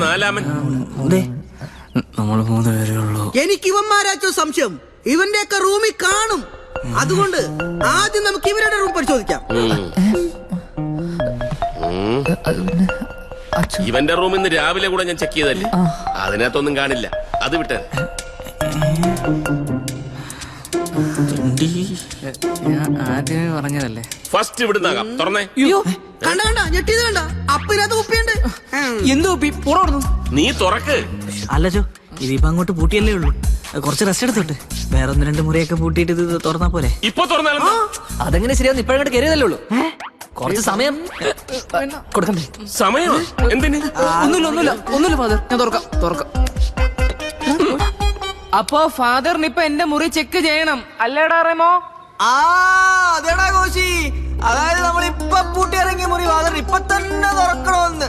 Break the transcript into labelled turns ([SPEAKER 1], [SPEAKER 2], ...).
[SPEAKER 1] നാലാമൻ.
[SPEAKER 2] നമ്മൾ മൂന്ന് പേരേ ഉള്ളൂ.
[SPEAKER 3] എനിക്ക് ഇവന്മാരാച്ചോ സംശയം. ഇവന്റെയൊക്കെ റൂമിൽ കാണും. അതുകൊണ്ട് ആദ്യം നമുക്ക് ഇവരുടെ റൂം പരിശോധിക്കാം.
[SPEAKER 1] ഇവന്റെ റൂമിൽ നിന്ന് രാവിലെ കൂടെ ഞാൻ ചെക്ക് ചെയ്തല്ലേ? അതിനകത്തൊന്നും കാണില്ല. അത് വിട്ടേ.
[SPEAKER 2] ഞാൻ ആദ്യമേ പറഞ്ഞതല്ലേ?
[SPEAKER 1] ഫസ്റ്റ് ഇവിടുന്നാകാം തുറന്നേ.
[SPEAKER 3] കണ്ട കണ്ട. ഞെട്ടിയത് കണ്ട.
[SPEAKER 2] എന്തോ പുറന്നു
[SPEAKER 1] നീ തുറക്ക്.
[SPEAKER 4] അല്ല ചോ ഇതിപ്പോ അങ്ങോട്ട് പൂട്ടിയല്ലേ ഉള്ളൂ. കുറച്ച് റെസ്റ്റ് എടുത്തോട്ട്. വേറെ ഒന്ന് രണ്ട് മുറിയൊക്കെ പൂട്ടിയിട്ട് ഇത് തുറന്നാ പോലെ
[SPEAKER 1] ഇപ്പൊ തുറന്നാലും
[SPEAKER 2] അതെങ്ങനെ ശരിയാന്ന് ഇപ്പഴങ്ങോട്ട് കയറിയതല്ലേ ഉള്ളൂ. കുറച്ച് സമയം കൊടുക്കണ്ടേ?
[SPEAKER 1] സമയം എന്തിന്?
[SPEAKER 2] ഒന്നുമില്ല ഒന്നുമില്ല ഒന്നുമില്ല ഫാദർ ഞാൻ തുറക്കാം തുറക്കാം. അപ്പോ ഫാദറിന് ഇപ്പൊ എന്റെ മുറി ചെക്ക് ചെയ്യണം. അല്ലേടാ റെമോ?
[SPEAKER 4] ആ അതെടാ കോശി. അതായത് നമ്മൾ ഇപ്പൊ പൂട്ടി ഇറങ്ങിയ മുറി ഫാദർ ഇപ്പൊ തന്നെ തുറക്കണമെന്ന്.